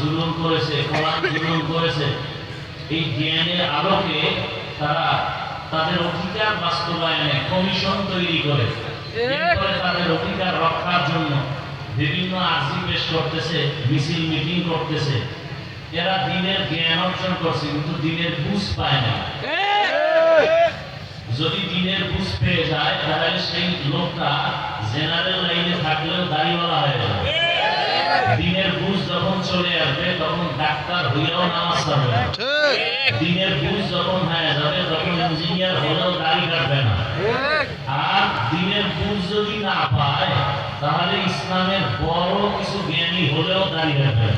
জুলুম করেছে কোরআন জুলুম করেছে। এই জ্ঞানের আলোকে তারা তাদের অধিকার বাস্তবায়নে কমিশন তৈরি করে। তাদের অধিকার রক্ষার জন্য বিভিন্ন আর্জি পেশ করতেছে মিছিল মিটিং করতেছে। এরা দিনের জ্ঞান অর্জন করছে কিন্তু দিনের বুঝ পায় না। যদি দিনের বুঝ পেয়ে যায় তাহলে সেই লোকটা জেনারেল লাইনে থাকলেও দাড়িওয়ালা হয়ে দিনের বুঝ যখন চলে আসবে তখন ডাক্তার হইয়াও নামাজ পড়বে দিনের বুঝ যখন হয়ে যাবে তখন ইঞ্জিনিয়ার হলেও দাড়ি কাটবে না। আর দিনের বুঝ যদি না পায় তাহলে ইসলামের বড় কিছু জ্ঞানী হলেও দাড়ি কাটবে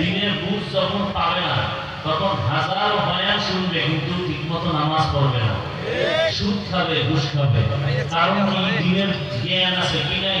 দিনের বুঝ যখন পাবে না তখন হাজারো বয়ান শুনবে কিন্তু ঠিকমতো নামাজ পড়বে না। সুদ খাবে ঘুষ খাবে। কারণ দিনের জ্ঞান আছে কি নাই?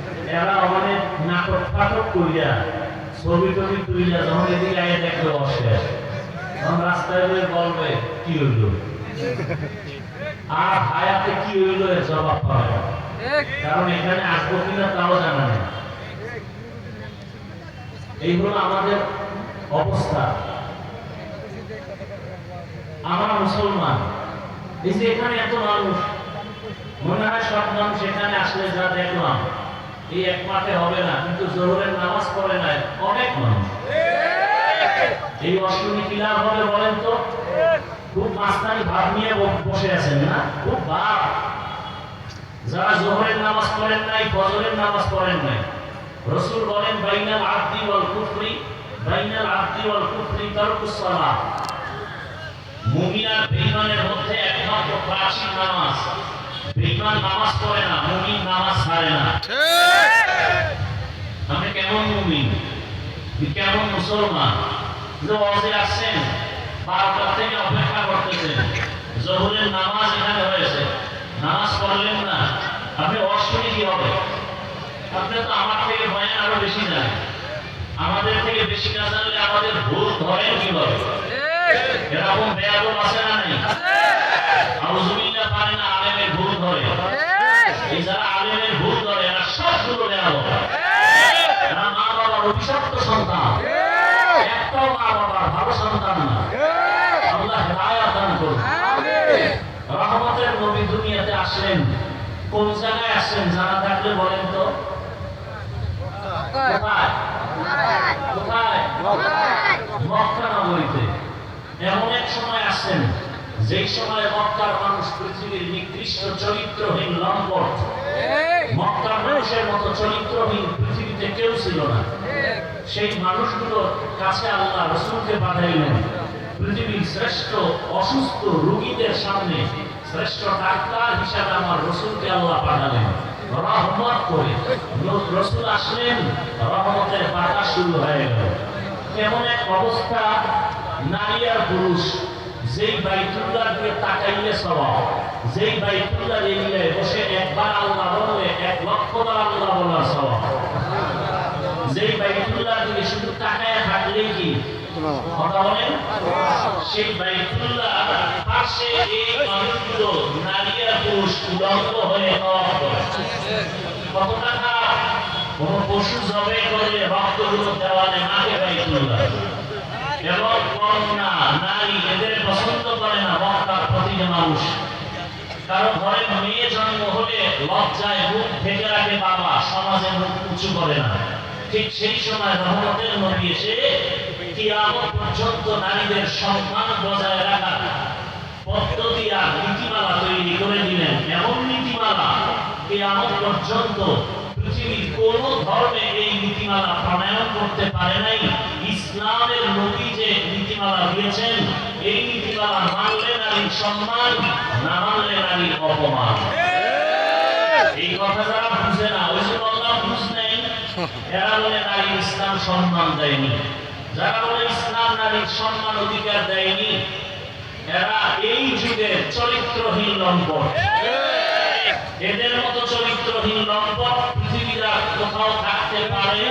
এরা অনেক নাটক ফাটক করিয়া ছবি টবি তুলিয়া যখন এদিকে আগে দেখবে অশেষ তখন রাস্তায় গিয়ে বলবে, কি হইল? আর হায়াতে কি হইল এর জবাব পাবে কারণ এখানে আসব কিনা তাও জানা নেই। এই হলো আমাদের অবস্থা। আমরা মুসলমান। এই যে এখানে এত মানুষ, মনে হয় সব মানুষ এখানে আসলে যা দেখলাম। এক মাঠে হবে না, কিন্তু জোহরের নামাজ পড়ে নাই, অনেক মানুষ এই অষ্টমী কি লাভ হবে বলেন তো? খুব মাস্তানি ভাব নিয়ে বসে আছেন না? খুব ভাব। যারা জোহরের নামাজ পড়েন নাই, ফজরের নামাজ পড়েন নাই, রসুল বলেন, বাইনাল আব্দি ওয়াল কুফরি, বাইনাল আব্দি ওয়াল কুফরি তারকুস সালাহ মুমিন মধ্যে একমাত্র প্রাচীন নামাজ। বেঈমান নামাজ পড়ে না, মুমিন নামাজ ছাড়ে না। আপনি কেমন মুমিন কেমন মুসলমান যে আসছেন বারোটা থেকে অপেক্ষা করতেছেন জহুরের নামাজ এখানে হয়েছে নামাজ পড়লেন না আপনি অষ্টমী কি হবে আপনি তো আমার থেকে বয়ান আরও বেশি জানেন আমাদের থেকে বেশি না জানলে আমাদের ভুল ধরেন কীভাবে এরকম বেয়াদব আছে না নাই মা সন্তান। একটাও মা বাবার ভালো সন্তান না। আল্লাহ হেদায়াত দান করুন। রহমতের নবী দুনিয়াতে আসলেন। কোন জায়গায় আসলেন? জানা থাকলে বলেন তো। কোথায়? কোথায়? মক্কা নগরীতে। এমন এক সময় আসেন যেই সময় মক্কার মানুষ পৃথিবীর নিকৃষ্ট চরিত্রহীন লম্পট। মক্কার মানুষের মতো চরিত্রহীন পৃথিবীতে কেউ ছিল না। সেই মানুষগুলোর কাছে আল্লাহ রসুলকে পাঠাইলেন, পৃথিবীর শ্রেষ্ঠ অসুস্থ রোগীদের সামনে শ্রেষ্ঠ ডাক্তার হিসাবে আমার রসুলকে আল্লাহ পাঠালেন। রহমত করে রসুল আসলেন, রহমতের পাতা শুরু হয়ে গেল। এক অবস্থা, নারী আর পুরুষ, যেই বাইতুল্লাহ দিয়ে তাকাইলে স্বভাব যেই বাইতুল্লাহ এরিয়ায় বসে একবার আল্লাহ বললে, এক লক্ষ বার আল্লাহ বলার স্বভাব যেই বাইতুল্লাহ দিকে শুধু তাকায় থাকলেই কি? এদের পছন্দ করে না মক্কার মানুষ। কারও ঘরে মেয়ে জন্ম হলে লজ্জায় মুখ ঢেকে রাখে বাবা, সমাজে মুখ উঁচু করে না। ঠিক সেই সময় রহমতের নবী এসে কিয়ামত পর্যন্ত নারীদের সম্মান বজায় রাখার পদ্ধতি আর নীতিমালা তৈরি করে দিলেন। এমন নীতিমালা কিয়ামত পর্যন্ত পৃথিবীর কোন ধর্মে এই নীতিমালা প্রণয়ন করতে পারে নাই। ইসলামের নবী যে নীতিমালা দিয়েছেন, এই নীতিমালা মানলে নারীর সম্মান, না মানলে নারীর অপমান। এই কথা যারা বুঝে না ওই যে বললাম বুঝ নেই এরা বলে নারী ইসলাম সম্মান দেয়নি, যারা বলে ইসলাম নারীর সম্মান অধিকার দেয়নি, এরা এই যুগের চরিত্রহীন লম্পট। এদের মতো চরিত্রহীন লম্পট পৃথিবীর কোথাও থাকতে পারে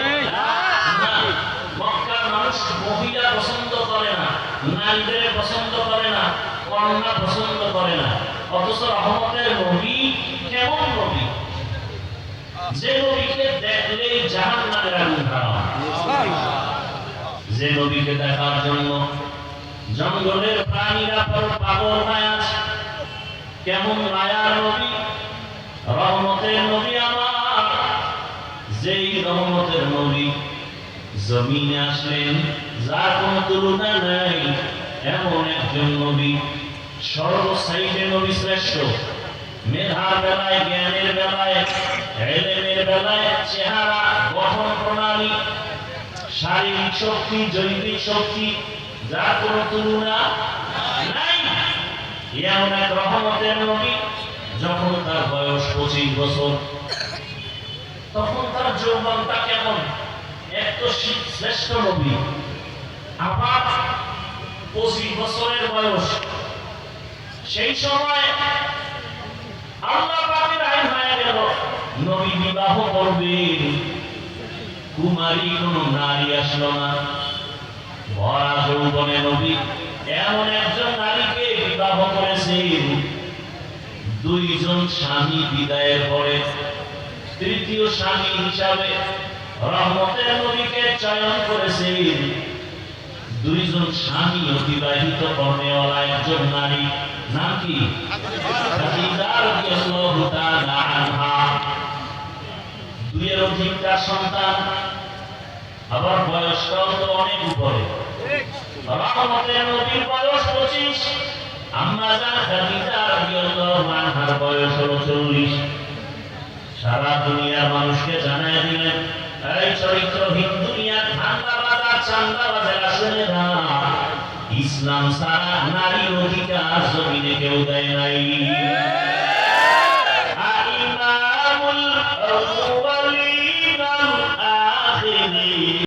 মক্কার মানুষ মহিলা পছন্দ করে না, নারীদের পছন্দ করে না, কন্যা পছন্দ করে না। অথচ রহমতের নবী কেমন যে নবীকে দেখার জন্য জঙ্গলের প্রাণীরা পর পাগল হয়ে আছে। কেমন মায়ার নবী, রহমতের নবী আমার। যেই রহমতের নবী জমিনে আসলেন, যার কোন তুলনা নাই, এমন একজন নবী সর্বসাইডে নবী শ্রেষ্ঠ। মেধার বেলায়, জ্ঞানের বেলায় বেলায় চেহারা, গঠন প্রণালী, শারীরিক শক্তি, জৈবিক শক্তি, যার কোন তুলনা যখন তার বয়স পঁচিশ বছর, তখন তার যৌবনটা কেমন? এক তো শ্রেষ্ঠ নবী। আবার পঁচিশ বছরের বয়স। সেই সময় নবী বিবাহ করবেন কুমারী কোন নারী আসলো না। ভরা যৌবনে নবী এমন একজন নারীকে বিবাহ করেছেন দুইজন স্বামী বিদায়ের পরে তৃতীয় স্বামী হিসাবে রহমতের নবীকে চয়ন করেছেন দুইজন স্বামী অতিবাহিত কর্মেওয়ালা একজন নারী। নাম কি? দুইয়ের সন্তান। আবার তো অনেক উপরে। বয়স পঁচিশ। বয়স সারা দুনিয়ার মানুষকে জানায় দিলেন, এই বাজার চান্দা বাজার আসলে না ইসলাম সারা নারী অধিকার জমিনে কেউ দেয় নাই। ইমামুল